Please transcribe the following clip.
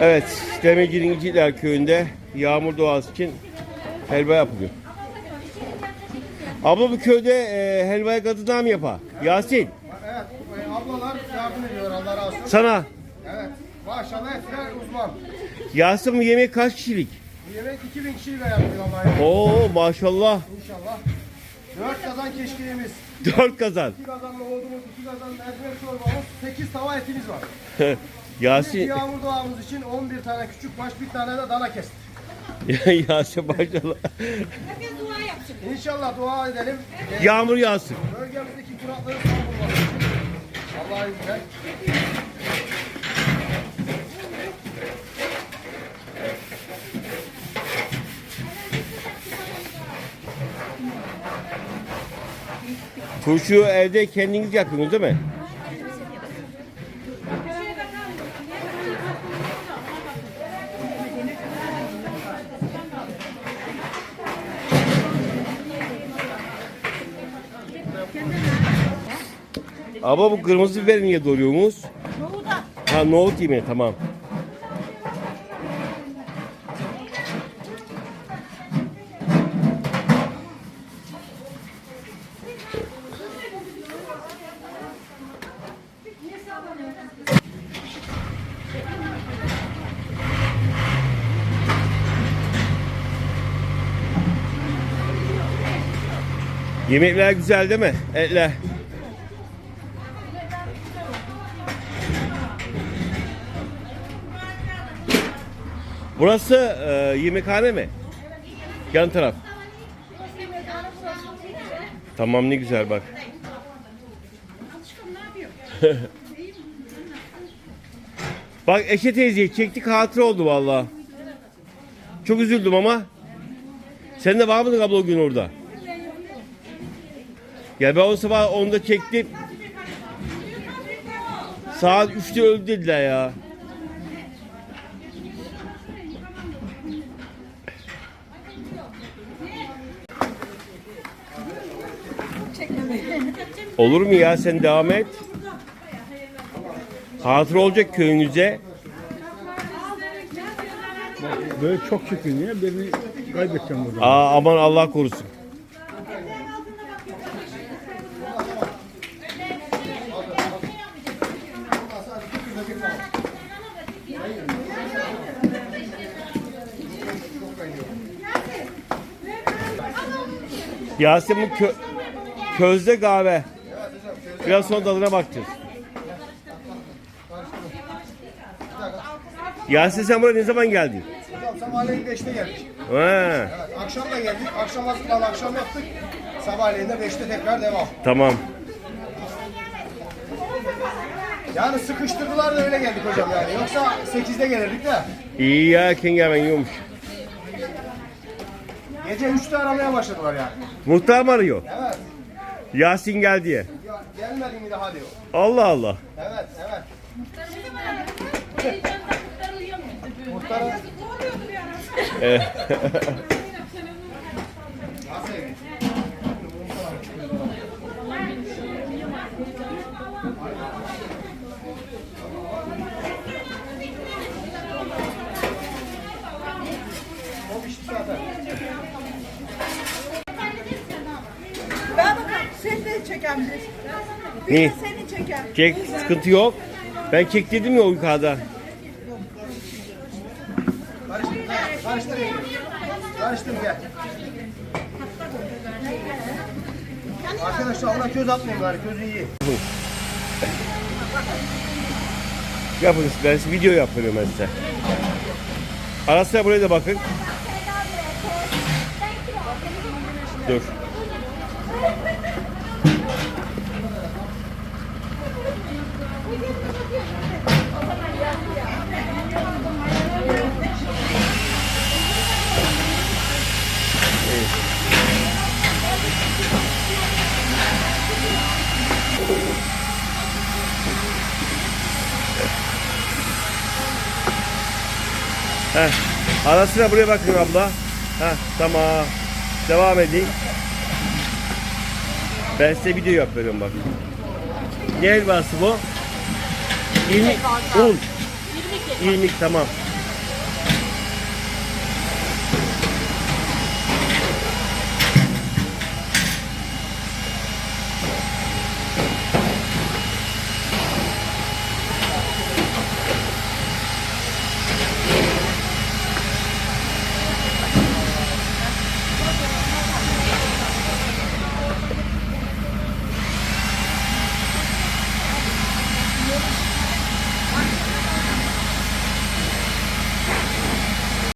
Evet, Demirci'nin İciler köyünde yağmur doğası için helva yapılıyor. Abla bu köyde e, helvayı kadınlar mı yapar? Yasin, Evet, e, ablalar yardım ediyor Allah razı olsun. sana. Evet, maşallah hepsiler uzman. Yasin bu yemek kaç kişilik? Bu yemek 2000 kişiyle yapıyor Allah'a Oo maşallah. inşallah. 4 kazan keşkeğimiz, Dört kazan. 2 kazan nohudumuz, 2 kazan mercimek çorbamız, 8 tava etimiz var. Yasin, yağmur doğamız için 11 tane küçük baş, bir tane de dana kestik. Yasin maşallah. Herkes dua yapsın. İnşallah dua edelim. Yağmur yağsın. Bölgemizdeki kurakların son bulması için. Allah'a izniyle. Turşuyu evde kendiniz yapıyorsunuz değil mi? Ama bu kırmızı biberi niye doğruyorsunuz? Nohuda. Ha nohut yemeği tamam. Yemekler güzel değil mi? Etler. Burası e, yemekhane mi? Yan taraf. Tamam ne güzel bak. bak Eşe teyzeyi çektik hatıra oldu vallahi. Çok üzüldüm ama. Sen de var mıydın abla o gün orada? Ya ben o sabah onda çektim. Saat 3'te öldü dediler ya. Olur mu ya sen devam et. Hatıra olacak köyünüze. Böyle çok çekin ya birini kaybedeceğim burada. Aa, aman Allah korusun. Yasemin kö közde kahve. Biraz sonra tadına bakacağız. Yasin sen buraya ne zaman geldin? Hocam sabahleyin 5'te geldik. Ha, Evet, akşam da geldik. Akşam hazırlan akşam yaptık. Sabahleyin de 5'te tekrar devam. tamam. Yani sıkıştırdılar da öyle geldik hocam yani. Yoksa 8'de gelirdik de. İyi ya erken gelmen yiyormuş. Gece 3'te aramaya başladılar yani. Muhtar mı arıyor? Evet. Yasin gel diye. Ya, gelmedin mi daha diyor. Allah Allah. Evet, evet. Muhtarın o pişti zaten. Ben bakalım çekebilirsin. Bir Ne? seni çeker. Çek sıkıntı yok. Ben çektirdim ya o yukarıda. Karıştır, karıştır. Karıştır gel. Arkadaşlar ona köz atmayın bari, közü iyi. Yapın ben size video yapıyorum ben size. Ara sıra buraya da bakın. Dur. Heh. Ara sıra buraya bakın abla. Heh, tamam. Devam edin. Ben size video yapıyorum bak. Ne helvası bu? İrmik. Un. İrmik tamam.